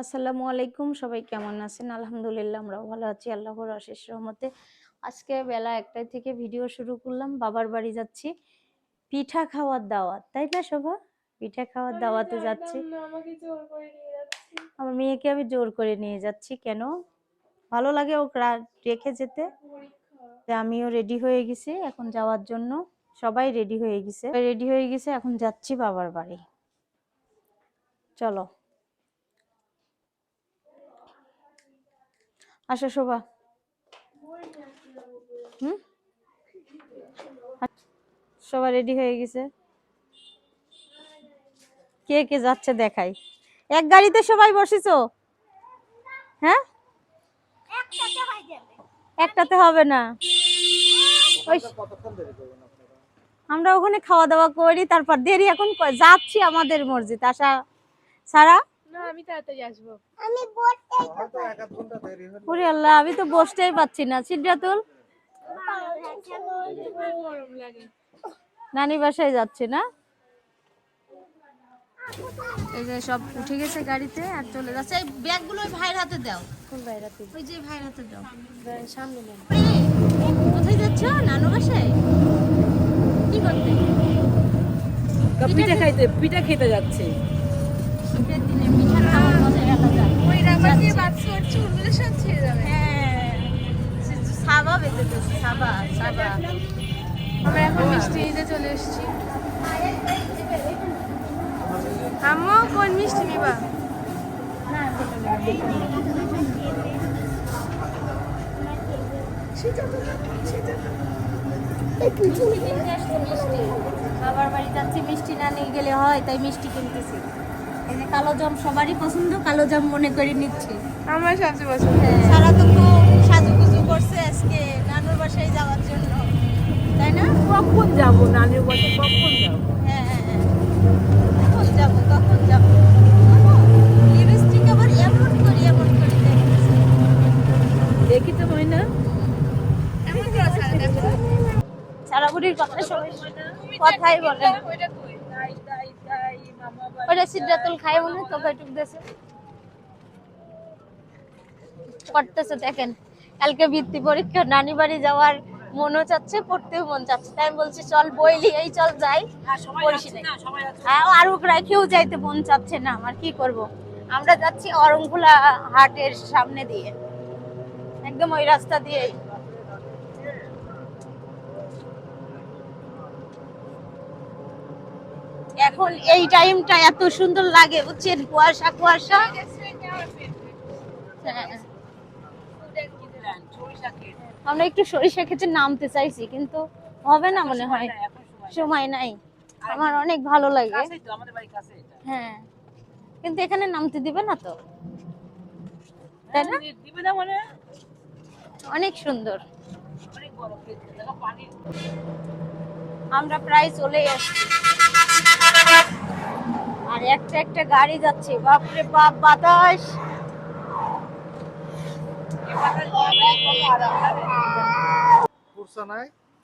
আসসালামু আলাইকুম সবাই কেমন আছেন? আলহামদুলিল্লাহ আমরাও ভালো আছি আল্লাহর অশেষ রহমতে। আজকে বেলা একটাই থেকে ভিডিও শুরু করলাম বাবার বাড়ি যাচ্ছি। পিঠা খাওয়ার দাওয়াত তাই না শোভা? পিঠা খাওয়ার দাওয়াতে যাচ্ছি। আমার মেয়েকে আমি জোর করে নিয়ে যাচ্ছি কেন? ভালো লাগে ও রেখে যেতে। আমিও রেডি হয়ে গেছি এখন যাওয়ার জন্য। সবাই রেডি হয়ে গেছে। রেডি হয়ে গেছে এখন যাচ্ছি বাবার বাড়ি। চলো। আসো শোভা। হুম? সবাই রেডি হয়ে গেছে। কে কে যাচ্ছে দেখাই। এক গাড়িতে সবাই বসেছো? হ্যাঁ? একটাতে হবে না। আমরা ওখানে খাওয়া দাওয়া করি তারপর দেরি এখন যাচ্ছি আমাদের মসজিদ। আসা সারা? না আমি তাড়াতাড়ি আসব। ওরে আল্লাহ আমি তো বসতেই পাচ্ছি না। সিদ্ধাতুল গরম লাগে নানি বাসায় যাচ্ছে না? এই যে সব উঠে গেছে গাড়িতে আর চলে যাচ্ছে। এই ব্যাগগুলো ভাইয়ের হাতে দাও। কোন বাইরাতে ওই যে ভাইয়ের হাতে দাও। সামনে নেন কোথায় যাচ্ছ? নানু বাসায়? কি করতে? পিঠা খাইতে পিঠা খেতে যাচ্ছে। শীতের দিনে পিঠা খাওয়ার মজা আলাদা ওই রাবার দিয়ে বাচ্চা ওর চুলগুলো সব হ্যাঁ। সাবা সাবা আমরা এখন মিষ্টি নিতে চলে এসেছি। আম্মু কোন মিষ্টি নিবা? কিনতে আসছি মিষ্টি। বাবার বাড়ি যাচ্ছি মিষ্টি না নিয়ে গেলে হয় তাই মিষ্টি কিনতেছি। এই যে কালো জাম সবারই পছন্দ কালো জাম মনে করে নিচ্ছি। আমার সবচেয়ে পছন্দ। সারা তো খুব সাজুগুজু করছে আজকে নানুর বাসায় যাওয়ার জন্য তাই না? কখন যাব নানির বাসে কখন যাব? হ্যাঁ হ্যাঁ, হ্যাঁ। কখন যাব কখন যাব? লিপস্টিক আবার এমন করি এমন করি। দেখি তো হয় না এমন করে ছাড়া দেখো সারা বুড়ির কথা সবাই কথাই বলে ওটা সিদ্ধাতুল খায় মনে তোকে টুক দেছে পড়তেছে দেখেন। কালকে বৃত্তি পরীক্ষা নানি বাড়ি যাওয়ার মনও চাচ্ছে পড়তেও মন চাচ্ছে। তাই আমি বলছি চল বইলি এই চল যাই। হ্যাঁ আর ওকে কেউ যাইতে মন চাচ্ছে না আমার কি করব? আমরা যাচ্ছি অরংখোলা হাটের সামনে দিয়ে। একদম ওই রাস্তা দিয়েই। এখন এই টাইমটা এত সুন্দর লাগে, বুঝছেন? কুয়াশা কুয়াশা। আমরা একটু সরিষা খেতে নামতে চাইছি, কিন্তু হবে না মনে হয়। সময় নাই। আমার অনেক ভালো লাগে। হ্যাঁ। কিন্তু এখানে নামতে দিবে না তো? তাই না? অনেক সুন্দর। অনেক বড় পানি আমরা প্রায় চলে আসছি। আর একটা একটা গাড়ি যাচ্ছে বাপরে বাপ বাতাস।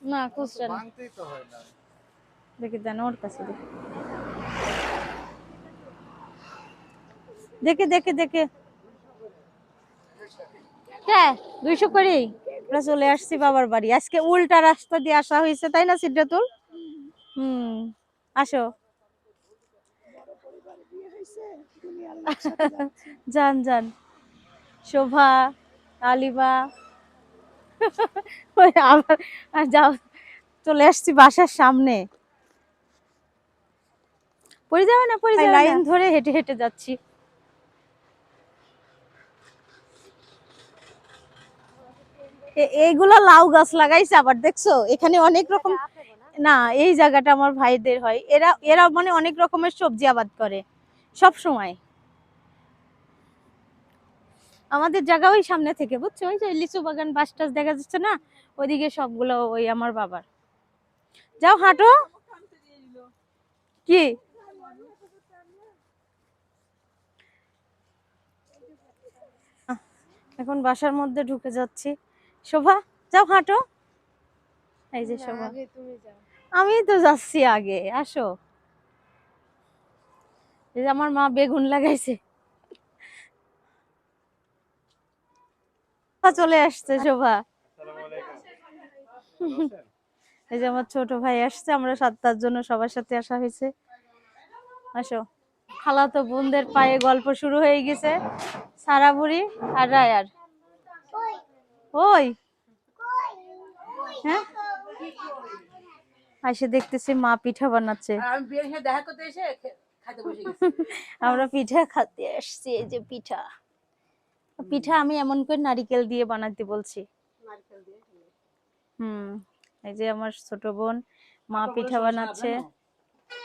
না খুচরা না ভাঙতেই তো না। দেখে দেন ওর কাছে দেখে। দেখে দেখে দেখে। হ্যাঁ দুইশো করেই আমরা চলে আসছি বাবার বাড়ি। আজকে উল্টা রাস্তা দিয়ে আসা হয়েছে তাই না সিদ্ধাতুল? হুম আসো। যান যান। শোভা আলিবা ওই আবার যাও। চলে আসছি বাসার সামনে। পড়ে যাবে না পড়ে যাবে লাইন ধরে হেঁটে হেঁটে যাচ্ছি। এইগুলো লাউ গাছ লাগাইছে আবার দেখছ? এখানে অনেক রকম না? এই জায়গাটা আমার ভাইদের হয়। এরা এরা মানে অনেক রকমের সবজি আবাদ করে সব সময়। আমাদের জায়গা ওই সামনে থেকে বুঝছ? ওই যে লিচু বাগান বাস টাস দেখা যাচ্ছে না? ওইদিকে সবগুলো ওই আমার বাবার। যাও হাঁটো। কি? এখন বাসার মধ্যে ঢুকে যাচ্ছি। শোভা যাও হাঁটো। এই যে শোভা। আমি তো যাচ্ছি আগে আসো। এই যে আমার মা বেগুন লাগাইছে। চলে আসছে শোভা। এই যে আমার ছোট ভাই আসছে আমরা সাতটার জন্য সবার সাথে আসা হয়েছে। আসো। খালাতো বোনদের পায়ে গল্প শুরু হয়ে গেছে সারা বুড়ি আর রায়ার। ওই হ্যাঁ? আসে দেখতেছি মা পিঠা বানাচ্ছে। আর আমি বিয়ের সাথে দেখা করতে এসে খে- খাইতে বসে গেছি। আমরা পিঠা খাতে আসছি এই যে পিঠা। পিঠা আমি এমন করে নারিকেল দিয়ে বানাতে বলছি। হুম এই যে আমার ছোট বোন মা পিঠা বানাচ্ছে।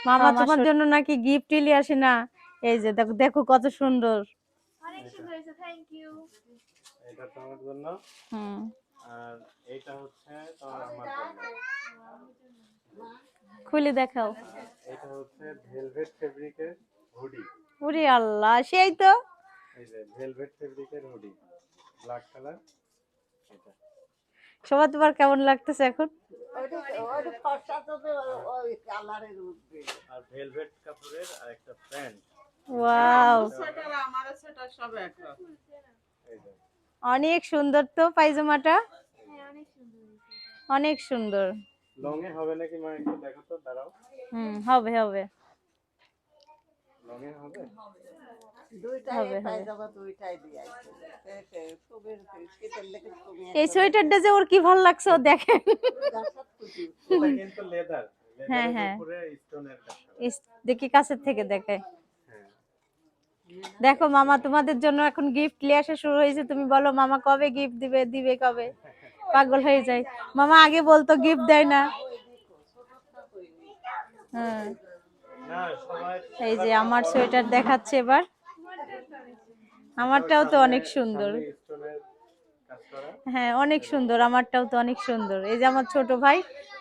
মামা তোমার জন্য নাকি গিফট নিয়ে আসে না। এই যে দেখো দেখো কত সুন্দর। অনেক সুন্দর হয়েছে থ্যাংক ইউ এটা তোমার জন্য। হুম। আর এটা হচ্ছে তোমার আমার জন্য। খুলে দেখাও। এটা হচ্ছে ভেলভেট ফেব্রিকের হুডি। ওরে আল্লাহ সেই তো। এই যে ভেলভেট ফেব্রিকের হুডি ব্ল্যাক কালার এটা। সবার তোমার কেমন লাগতেছে এখন? আর ভেলভেট কাপড়ের আর একটা প্যান্ট। ওয়াও। এই যে। অনেক সুন্দর তো পায়জামাটা? অনেক সুন্দর লং এ হবে নাকি মা একটু দেখো তো দাঁড়াও। হুম হবে হবে। লং এ হবে এই সোয়েটারটা যে ওর কি ভালো লাগছে ও দেখেন। এটা কিন্তু লেদার হ্যাঁ, হ্যাঁ। দেখি কাছের থেকে দেখায় হ্যাঁ দেখো মামা, তোমাদের জন্য এখন গিফট নিয়ে আসা শুরু হয়েছে। তুমি বলো, মামা কবে গিফট দিবে দিবে কবে? পাগল হয়ে যায়। মামা আগে বলতো গিফট দেয় না। হ্যাঁ। এই যে আমার সোয়েটার দেখাচ্ছে এবার। আমারটাও তো অনেক সুন্দর। হ্যাঁ অনেক সুন্দর, আমারটাও তো অনেক সুন্দর। এই যে আমার ছোট ভাই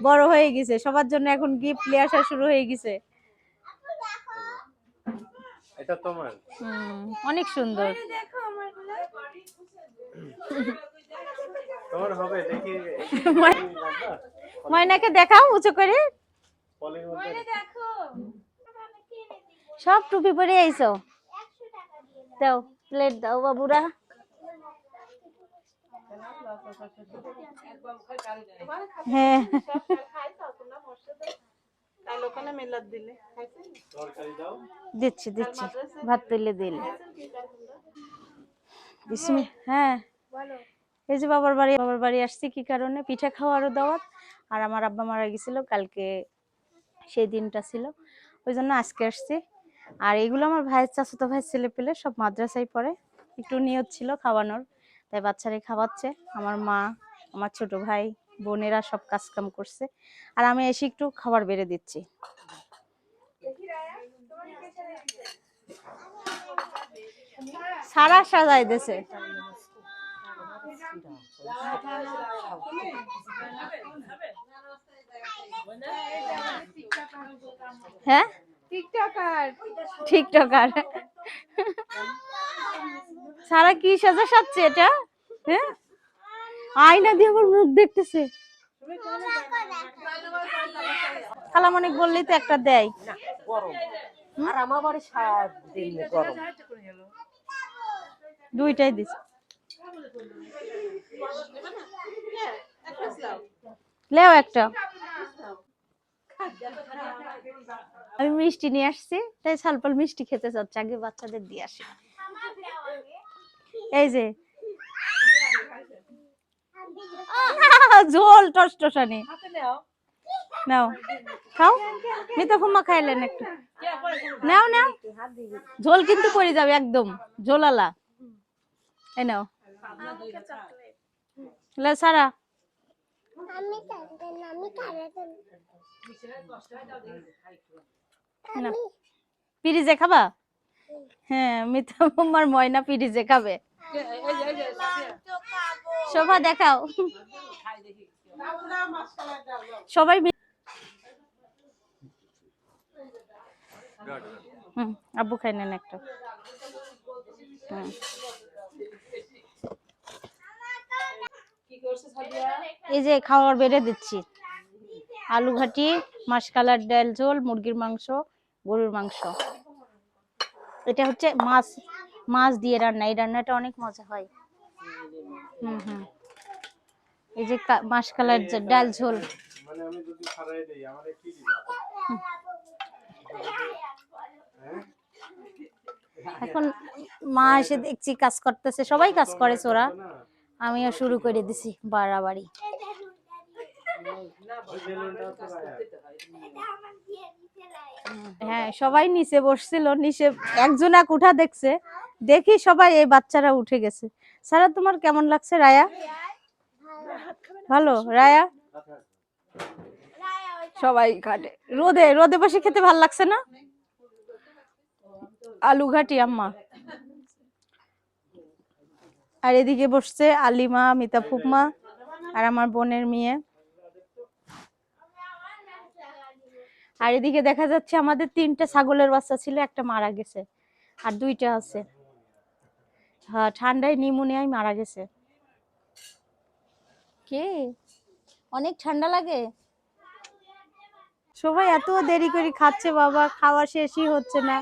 বড় হয়ে গেছে। সবার জন্য এখন গিফট নিয়ে আসা শুরু হয়ে গেছে। এটা তোমার। হুম অনেক সুন্দর। দেখো আমারগুলো তোমার হবে দেখি। ময়নাকে দেখাও উঁচু করে। দেখো সব টুপি পরে আইছো? দাও প্লেট দাও বাবুরা। হ্যাঁ। তরকারি দাও। দিচ্ছি দিচ্ছি। ভাত তুলে দিলে। বিসমি হ্যাঁ। এই যে বাবার বাড়ি বাবার বাড়ি আসছি কি কারণে? পিঠা খাওয়ারও দাওয়াত। আর আমার আব্বা মারা গেছিল কালকে সেই দিনটা ছিল। ওই জন্য আজকে আসছি। আর এগুলো আমার ভাইয়ের চাচাতো ভাইয়ের ছেলে পেলে সব মাদ্রাসায় পড়ে। একটু নিয়ত ছিল খাওয়ানোর। তাই বাচ্চারা খাওয়াচ্ছে। আমার মা আমার ছোট ভাই বোনেরা সব কাজ কাম করছে। আর আমি এসে একটু খাবার বেড়ে দিচ্ছি। সারা সাজাই দেছে হ্যাঁ? টিকটকার। সারা কি সাজা সাজছে এটা? হ্যাঁ? আয়না দিয়ে আমার মুখ দেখতেছে। খালাম বললেই তো একটা দেয়। আর আমার বাড়ি সারাদিন গরম। দুইটাই দিছে। লেও একটা। আমি মিষ্টি নিয়ে আসছি তাই সালপাল মিষ্টি খেতে চাচ্ছে আগে বাচ্চাদের দিয়ে আসি। এই যে ঝোল টস টসানি নাও। খাও। মিতা ফুম্মা খাইলেন একটু। নাও নাও। ঝোল কিন্তু পড়ে যাবে একদম ঝোলালা। এই নাও। লে সারা। পিরিজে খাবা? হ্যাঁ মিতা ফুম্মার ময়না পিরিজে খাবে। শোভা দেখাও। সবাই হুম, আব্বু খাই নেন একটা। এই যে খাবার বেড়ে দিচ্ছি। আলু ঘাটি মাসকালার ডাল ঝোল, মুরগির মাংস, গরুর মাংস। এটা হচ্ছে মাছ মাছ দিয়ে রান্না। এই রান্নাটা অনেক মজা হয়। হুম হুম। এই যে কা- মাসকালার যে ডাল ঝোল। মানে আমি যদি ছাড়াই দেই আমাদের কি হ্যাঁ? এখন মা এসে দেখছি কাজ করতেছে সবাই কাজ করে ওরা না আমিও শুরু করে দিছি বাড়াবাড়ি। হ্যাঁ সবাই নিচে বসছিল নিচে একজন এক উঠা দেখছে। দেখি সবাই এই বাচ্চারা উঠে গেছে। সারা তোমার কেমন লাগছে রায়া? ভালো, রায়া? সবাই খাটে। রোদে রোদে বসে খেতে ভালো লাগছে না? আলু ঘাটি, আম্মা। আর এদিকে বসছে আলিমা, মিতা ফুকমা আর আমার বোনের মেয়ে। আর এদিকে দেখা যাচ্ছে আমাদের তিনটা ছাগলের বাচ্চা ছিল, একটা মারা গেছে আর দুইটা আছে। হ্যাঁ ঠান্ডায় নিউমোনিয়ায় মারা গেছে। কে? অনেক ঠান্ডা লাগে? সবাই এত দেরি করে খাচ্ছে বাবা খাওয়া শেষই হচ্ছে না।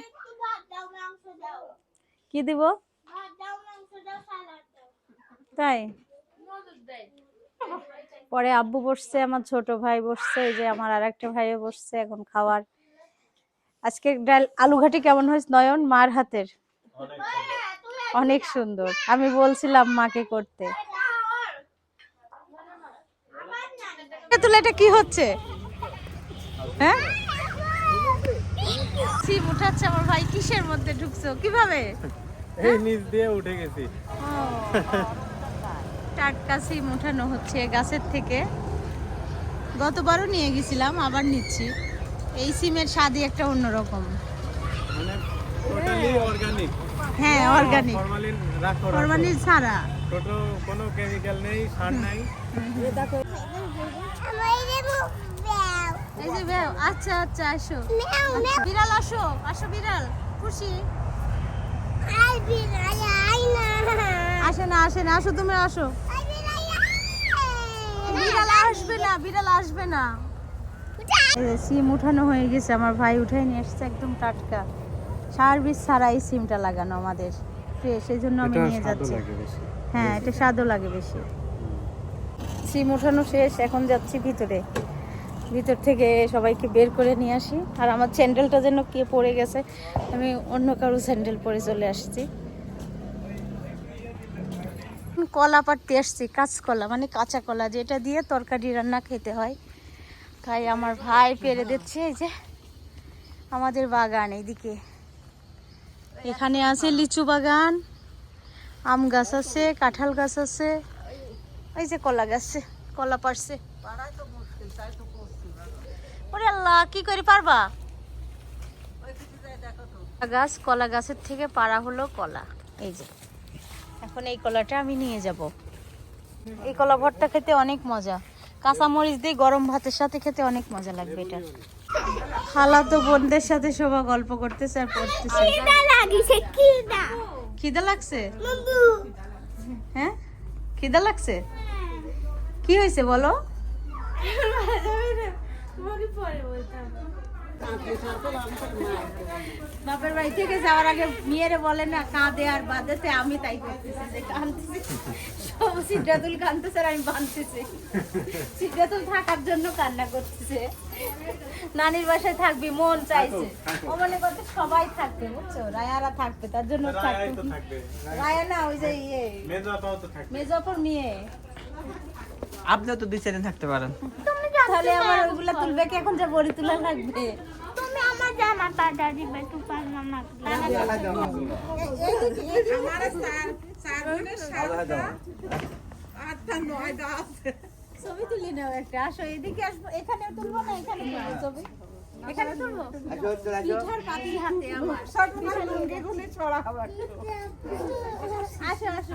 কি দিব? তাই? পরে আব্বু বসছে আমার ছোট ভাই বসছে এই যে আমার আর একটা ভাইও বসছে এখন খাওয়ার। আজকে ডাল আলু ঘাটি কেমন হয়েছে নয়ন? মার হাতের। অনেক সুন্দর। আমি বলছিলাম মাকে করতে। তুলে এটা কি হচ্ছে? হ্যাঁ? সিম উঠাচ্ছে আমার ভাই কিসের মধ্যে ঢুকছো? কীভাবে? এই নিচ দিয়ে উঠে গেছি। টাটকা সিম উঠানো হচ্ছে গাছের থেকে। গতবারও নিয়ে গেছিলাম আবার নিচ্ছি। এই সিমের স্বাদই একটা অন্যরকম। মানে টোটালি অর্গানিক হ্যাঁ অর্গানিক ফরমালিন ফরমালিন ছাড়া। ছোট কোনো কেমিক্যাল নেই সার নাই। এই যে বেও আচ্ছা আচ্ছা আসো। আচ্ছা, বিড়াল আসো আসো বিড়াল খুশি। আসে না আসে না আসো তুমি আসো। বিড়াল আসবে না বিড়াল আসবে না। সিম উঠানো হয়ে গেছে আমার ভাই উঠাই নিয়ে এসেছে একদম টাটকা। সার বীজ ছাড়া এই সিমটা লাগানো আমাদের। ফ্রেশ এই জন্য আমি নিয়ে যাচ্ছি। হ্যাঁ এটা স্বাদও লাগে বেশি। সিম উঠানো শেষ, এখন যাচ্ছি ভিতরে। ভিতর থেকে সবাইকে বের করে নিয়ে আসি। আর আমার স্যান্ডেলটা যেন কে পড়ে গেছে, আমি অন্য কারও স্যান্ডেল পরে চলে আসছি। কলা পাড়তে আসছি, কাঁচকলা মানে কাঁচা কলা, যেটা দিয়ে তরকারি রান্না খেতে হয়। তাই আমার ভাই পেরে দিচ্ছে, এই যে আমাদের বাগান এইদিকে। এখানে আছে লিচু বাগান, আম গাছ আছে, কাঁঠাল গাছ আছে। এই যে কলা গাছ কলা পারছে ওরে আল্লাহ কি করে পারবা? গাছ কলা গাছের থেকে পাড়া হলো কলা। এই যে এখন এই কলাটা আমি নিয়ে যাব। এই কলা ভর্তা খেতে অনেক মজা। কাঁচা মরিচ দিয়ে গরম ভাতের সাথে খেতে অনেক মজা লাগবে এটা। খালা তো বোনদের সাথে সবাই গল্প করতেছে আর পড়তেছে। খিদা লাগছে হ্যাঁ? খিদা লাগছে? কি হয়েছে বলো? বাপের বাড়ি থেকে যাওয়ার আগে মেয়েরে বলে না কাঁদে আর বাঁধেতে আমি তাই করতেছি যে কাঁদতেছি। সব সিদ্ধাতুল কাঁদতেছে আর আমি বাঁধতেছি। সিদ্ধাতুল থাকার জন্য কান্না করতেছে। নানির বাসায় থাকবি মন চাইছে। ও মনে করতে সবাই থাকবে বুঝছ? রায়ারা থাকবে তার জন্য থাকবে। রায়া না ওই যে ইয়ে। মেজো মেয়ে। আপনিও তো দুই চার দিন থাকতে পারেন। তাহলে আমার ওইগুলা তুলবে কি? এখন যে বড়ি তোলা লাগবে। তুমি আমার জামা পাটা দিবে তুপার মামা ছবি তুলি নাও একটা। আসো এদিকে আসব। এখানে তুলবো না এখানে তুলবো ছবি? এখানে তুলবো? পিঠার পাতি হাতে আমার। আসো আসো।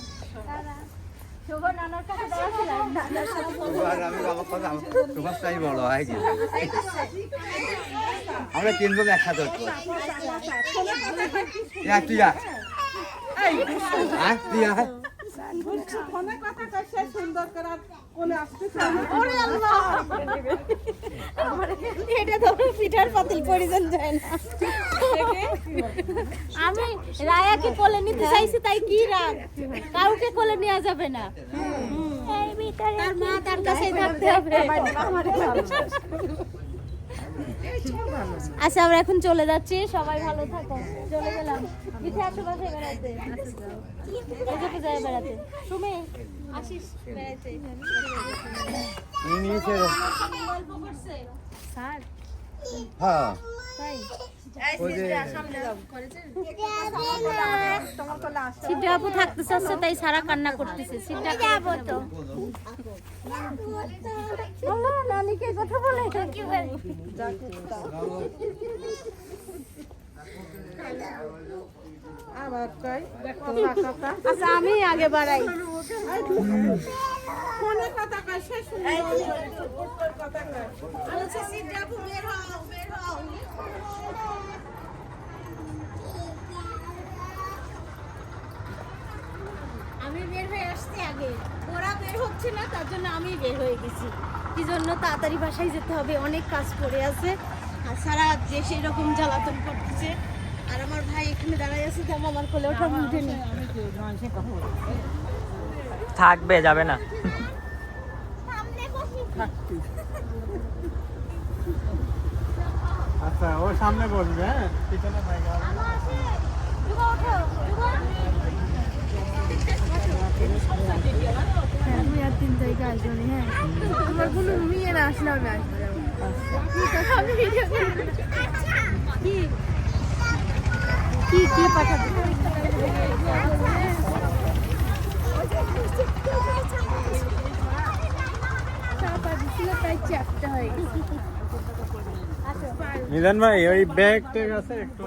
আমরা তিনজন একসাথে হচ্ছি তুই আয়। আয়, তুই আমি রায়াকে কোলে নিতে চাইছি তাই কি রাগ? কাউকে কোলে নেওয়া যাবে না। তার মা তার কাছেই থাকতে হবে। আচ্ছা আমরা এখন চলে যাচ্ছি। সবাই ভালো থাকো। চলে গেলাম। পিঠে আসো বাসে বেড়াতে? পুজো যায় বেড়াতে। তুমি আসিস? বেড়াতে নিয়েছে গল্প করছে। স্যার হ্যাঁ। তাই? থাকতে চাচ্ছে তাই সারা কান্না করতেছে। সিদ্ধা যাব তো। নানিকে কথা বলে। কি আচ্ছা আমি আগে বাড়াই। আমি বের হয়ে আসছি আগে। ওরা বের হচ্ছে না তার জন্য আমি বের হয়ে গেছি। কি জন্য তাড়াতাড়ি বাসায় যেতে হবে? অনেক কাজ পড়ে আছে। আর সারা যে সেই রকম জ্বালাতন করতেছে। আর আমার ভাই এখানে দাঁড়াই আছে তো আমার কোলে ওঠা উঠেনি থাকবে যাবে না। আচ্ছা ও সামনে বসবে হ্যাঁ? পিছনে জায়গা দুই আর তিন তারিখে আসব হ্যাঁ আমার কোনো মেয়ে না আসলে আমি আসব কি কি কি পাঠাবে চাপা দিছিল তাই চ্যাপটা হয়ে গেছে মিলন ভাই ওই ব্যাগ ট্যাগ আছে একটু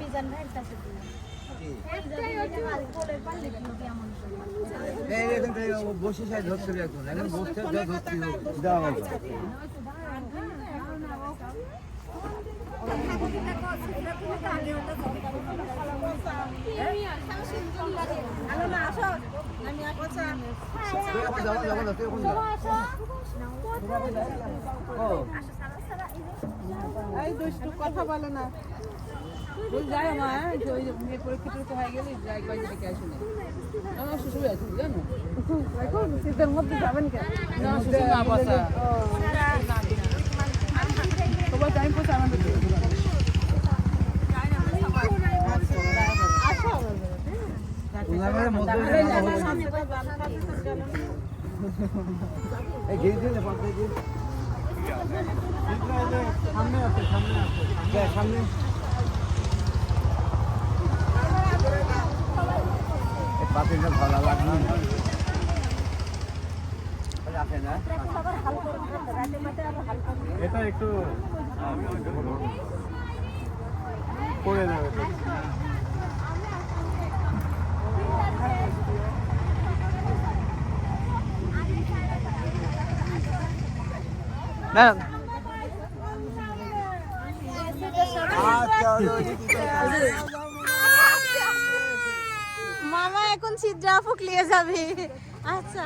মিজান দিয়ে একটাই হচ্ছে আর কোলের পাল্লে কি কেমন এই এখন তাই ও বসে সাই ধরছিল এখন এখন বসতে যা ধরছিল দেওয়া হবে তুই এখন যাব যাব না তুই এখন যা ও এই কথা বলে না বল যাই আমার ওই পরীক্ষা হয়ে গেলে যাই বাড়ি থেকে আমার শ্বশুর আছে জানো শীতের মধ্যে যাবেন কেন না শ্বশুর না সবাই টাইম পৌঁছে আমাদের উনাদের মধ্যে এই গেট দিয়ে পাঁচটা দিয়ে সামনে সামনে সামনে পাতিলটা ভালো লাগল এটা একটু করে দেবে। না। মামা এখন ছিদ্রা ফুকলিয়ে যাবে। আচ্ছা।